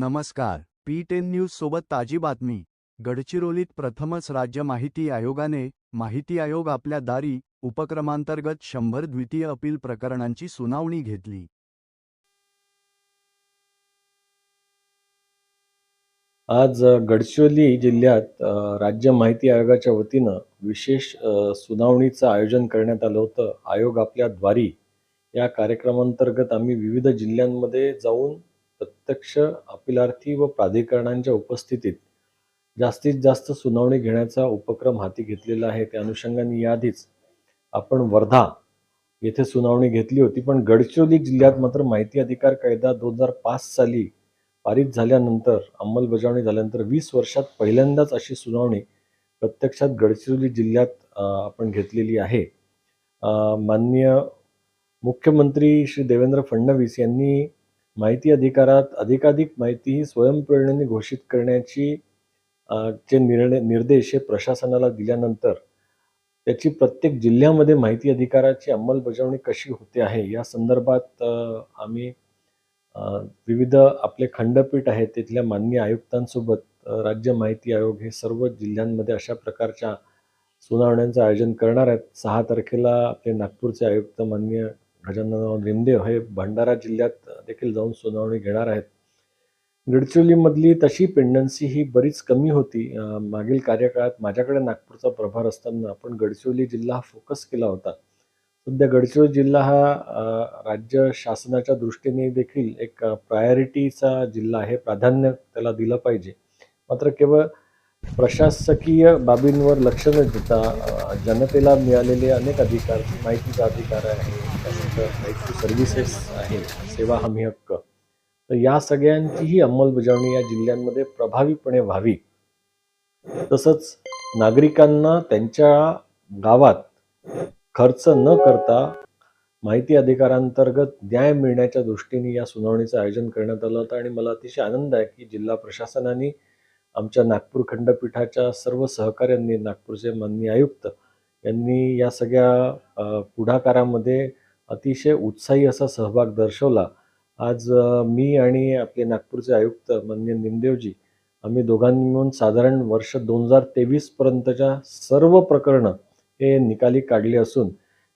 नमस्कार. P ten news सोबत ताजी बातमी. गडचिरोलीत प्रथमच राज्य माहिती आयोगाने माहिती आयोग आपल्या दारी उपक्रमांतर्गत शंभर द्वितीय अपील प्रकरणांची सुनावणी घेतली. आज गडचिरोली जिल्ह्यात राज्य माहिती आयोगाच्या वतीनं विशेष सुनावणीचं आयोजन करण्यात आलं होतं. आयोग आपल्या द्वारी या कार्यक्रमांतर्गत आम्ही विविध जिल्ह्यांमध्ये जाऊन प्रत्यक्ष अपिलार्थी व प्राधिकरणांच्या उपस्थितीत जास्तीत जास्त सुनावणी घेण्याचा उपक्रम हाती घेतलेला आहे. त्या अनुषंगाने याआधीच आपण वर्धा येथे सुनावणी घेतली होती. पण गडचिरोली जिल्ह्यात मात्र माहिती अधिकार कायदा दोन हजार पाच साली पारित झाल्यानंतर अंमलबजावणी झाल्यानंतर वीस वर्षात पहिल्यांदाच अशी सुनावणी प्रत्यक्षात गडचिरोली जिल्ह्यात आपण घेतलेली आहे. माननीय मुख्यमंत्री श्री देवेंद्र फडणवीस यांनी माहिती अधिकारात अधिकाधिक माहिती ही स्वयंप्रेरणेने घोषित करण्याची चे निर्णय निर्देश हे प्रशासनाला दिल्यानंतर त्याची प्रत्येक जिल्ह्यामध्ये माहिती अधिकाराची अंमलबजावणी कशी होते आहे या संदर्भात आम्ही विविध आपले खंडपीठ आहेत तिथल्या माननीय आयुक्तांसोबत राज्य माहिती आयोग हे सर्व जिल्ह्यांमध्ये अशा प्रकारच्या सुनावण्यांचं आयोजन करणार आहेत. सहा तारखेला आपले नागपूरचे आयुक्त माननीय गजाननराव निमदेव हे भंडारा जिल्ह्यात देखील जाऊन सुनावणी घेणार आहेत. गडचिरोलीमधली तशी पेंडन्सी ही बरीच कमी होती. मागील कार्यकाळात माझ्याकडे नागपूरचा प्रभार असताना आपण गडचिरोली जिल्हा हा फोकस केला होता. सध्या गडचिरोली जिल्हा हा राज्य शासनाच्या दृष्टीने देखील एक प्रायोरिटीचा जिल्हा आहे. प्राधान्य त्याला दिलं पाहिजे. मात्र केवळ प्रशासकीय बाबींवर लक्ष न देता जनतेला मिळालेले अनेक अधिकार माहितीचा अधिकार आहे त्यानंतर राईट टू सर्व्हिसेस आहे सेवा हमी हक्क. तर या सगळ्यांचीही अंमलबजावणी या जिल्ह्यांमध्ये प्रभावीपणे व्हावी. तसंच नागरिकांना त्यांच्या गावात खर्च न करता माहिती अधिकारांतर्गत न्याय मिळण्याच्या दृष्टीने या सुनावणीचं आयोजन करण्यात आलं होतं आणि मला अतिशय आनंद आहे की जिल्हा प्रशासनाने आमच्या नागपूर खंडपीठाच्या सर्व सहकाऱ्यांनी नागपूरचे माननीय आयुक्त यांनी या सगळ्या पुढाकारामध्ये अतिशय उत्साही असा सहभाग दर्शवला. आज मी आणि आपले नागपूरचे आयुक्त माननीय निमदेवजी आम्ही दोघांनी मिळून साधारण वर्ष दोन हजार तेवीसपर्यंतच्या सर्व प्रकरणं हे निकाली काढले असून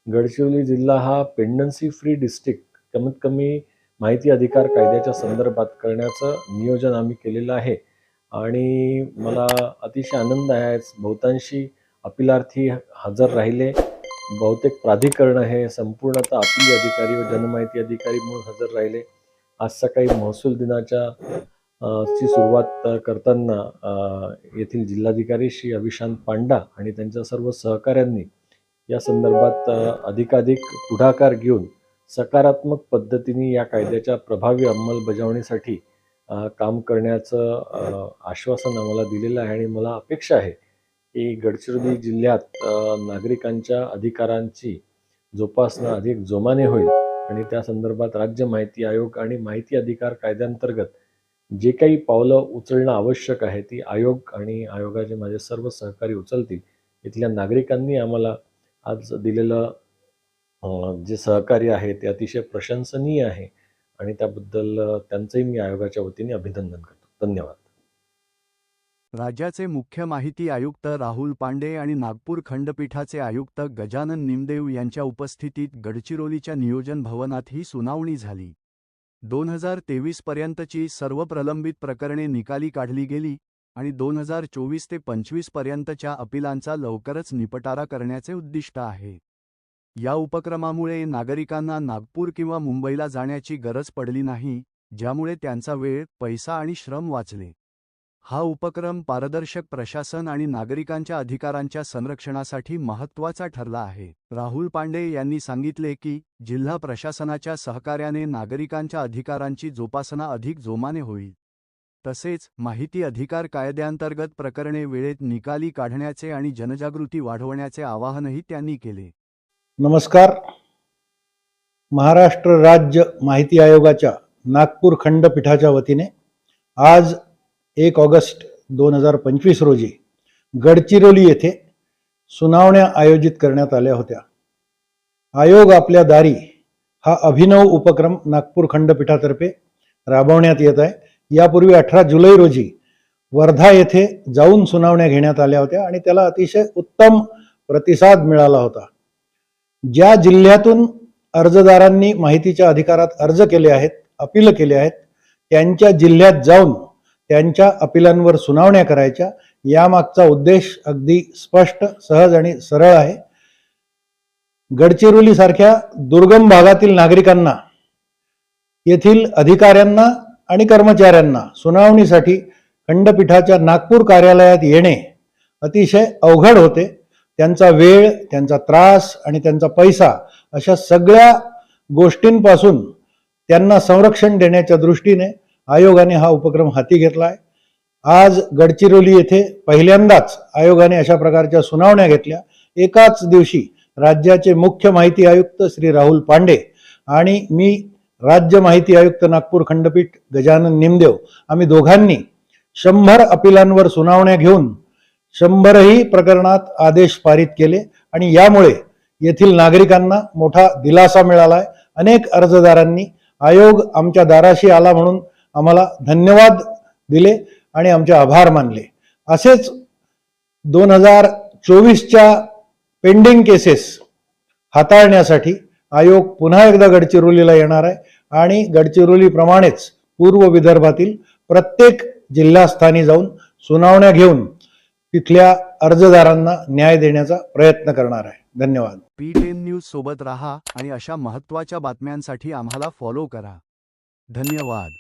गडचिरोली जिल्हा हा पेंडन्सी फ्री डिस्ट्रिक्ट कमीत कमी माहिती अधिकार कायद्याच्या संदर्भात करण्याचं नियोजन आम्ही केलेलं आहे. आणि मला अतिशय आनंद आहे बहुतांशी अपिलार्थी हजर राहिले. बहुतेक प्राधिकरण हे संपूर्णतः अपील अधिकारी व जनमाहिती अधिकारी म्हणून हजर राहिले. आज सकाळी महसूल दिनाच्या ची सुरुवात करताना येथील जिल्हाधिकारी श्री अविशांत पांडा आणि त्यांच्या सर्व सहकाऱ्यांनी या संदर्भात अधिकाधिक पुढाकार घेऊन सकारात्मक पद्धतीने या कायद्याच्या प्रभावी अंमलबजावणीसाठी काम करण्याचं आश्वासन आम्हाला दिलेलं आहे आणि मला अपेक्षा आहे की गडचिरोली जिल्ह्यात नागरिकांच्या अधिकारांची जोपासना अधिक जोमाने होईल आणि त्या संदर्भात राज्य माहिती आयोग आणि माहिती अधिकार कायद्यांतर्गत जे काही पावलं उचलणं आवश्यक आहे ती आयोग आणि आयोगाचे माझे सर्व सहकारी उचलतील. इथल्या नागरिकांनी आम्हाला आज दिलेलं जे सहकार्य आहे ते अतिशय प्रशंसनीय आहे. आणि त्याबद्दल त्यांचंही मी आयोगाच्या वतीने अभिनंदन करतो. धन्यवाद. राज्याचे मुख्य माहिती आयुक्त राहुल पांडे आणि नागपूर खंडपीठाचे आयुक्त गजानन निमदेव यांच्या उपस्थितीत गडचिरोलीच्या नियोजन भवनात ही सुनावणी झाली. दोन हजार तेवीस पर्यंतची सर्व प्रलंबित प्रकरणे निकाली काढली गेली आणि दोन हजार चोवीस ते पंचवीस पर्यंतच्या अपिलांचा लवकरच निपटारा करण्याचे उद्दिष्ट आहे. या उपक्रमामुळे नागरिकांना नागपूर किंवा मुंबईला जाण्याची गरज पडली नाही ज्यामुळे त्यांचा वेळ पैसा आणि श्रम वाचले. हा उपक्रम पारदर्शक प्रशासन आणि नागरिकांच्या अधिकारांच्या संरक्षणासाठी महत्त्वाचा ठरला आहे. राहुल पांडे यांनी सांगितले की जिल्हा प्रशासनाच्या सहकार्याने नागरिकांच्या अधिकारांची जोपासना अधिक जोमाने होईल. तसेच माहिती अधिकार कायद्यांतर्गत प्रकरणे वेळेत निकाली काढण्याचे आणि जनजागृती वाढवण्याचे आवाहनही त्यांनी केले. नमस्कार. महाराष्ट्र राज्य माहिती आयोगाच्या नागपूर खंडपीठाच्या वतीने आज एक ऑगस्ट दोन हजार पंचवीस रोजी गडचिरोली येथे सुनावण्या आयोजित करण्यात आल्या होत्या. आयोग आपल्या दारी हा अभिनव उपक्रम नागपूर खंडपीठातर्फे राबवण्यात येत आहे. यापूर्वी अठरा जुलै रोजी वर्धा येथे जाऊन सुनावण्या घेण्यात आल्या होत्या आणि त्याला अतिशय उत्तम प्रतिसाद मिळाला होता. ज्या जिल्ह्यातून अर्जदारांनी माहितीच्या अधिकारात अर्ज केले आहेत अपील केले आहेत त्यांच्या जिल्ह्यात जाऊन त्यांच्या अपिलांवर सुनावण्या करायच्या यामागचा उद्देश अगदी स्पष्ट सहज आणि सरळ आहे. गडचिरोलीसारख्या दुर्गम भागातील नागरिकांना येथील अधिकाऱ्यांना आणि कर्मचाऱ्यांना सुनावणीसाठी खंडपीठाच्या नागपूर कार्यालयात येणे अतिशय अवघड होते. त्यांचा वेळ त्यांचा त्रास आणि त्यांचा पैसा अशा सगळ्या गोष्टींपासून त्यांना संरक्षण देण्याच्या दृष्टीने आयोगाने हा उपक्रम हाती घेतला आहे आज गडचिरोली येथे पहिल्यांदाच आयोगाने अशा प्रकारच्या सुनावण्या घेतल्या. एकाच दिवशी राज्याचे मुख्य माहिती आयुक्त श्री राहुल पांडे आणि मी राज्य माहिती आयुक्त नागपूर खंडपीठ गजानन निमदेव आम्ही दोघांनी शंभर अपिलांवर सुनावण्या घेऊन शंभरही प्रकरणात आदेश पारित केले आणि यामुळे येथील नागरिकांना मोठा दिलासा मिळाला आहे अनेक अर्जदारांनी आयोग आमच्या दाराशी आला म्हणून आम्हाला धन्यवाद दिले आणि आमचे आभार मानले. असेच दोन हजार चोवीसच्या पेंडिंग केसेस हाताळण्यासाठी आयोग पुन्हा एकदा गडचिरोलीला येणार आहे आणि गडचिरोलीप्रमाणेच पूर्व विदर्भातील प्रत्येक जिल्हास्थानी जाऊन सुनावण्या घेऊन तिथल्या अर्जदारांना न्याय देण्याचा प्रयत्न करणार आहे. धन्यवाद. पी टेन न्यूज सोबत राहा आणि अशा महत्त्वाच्या बातम्यांसाठी आम्हाला फॉलो करा. धन्यवाद.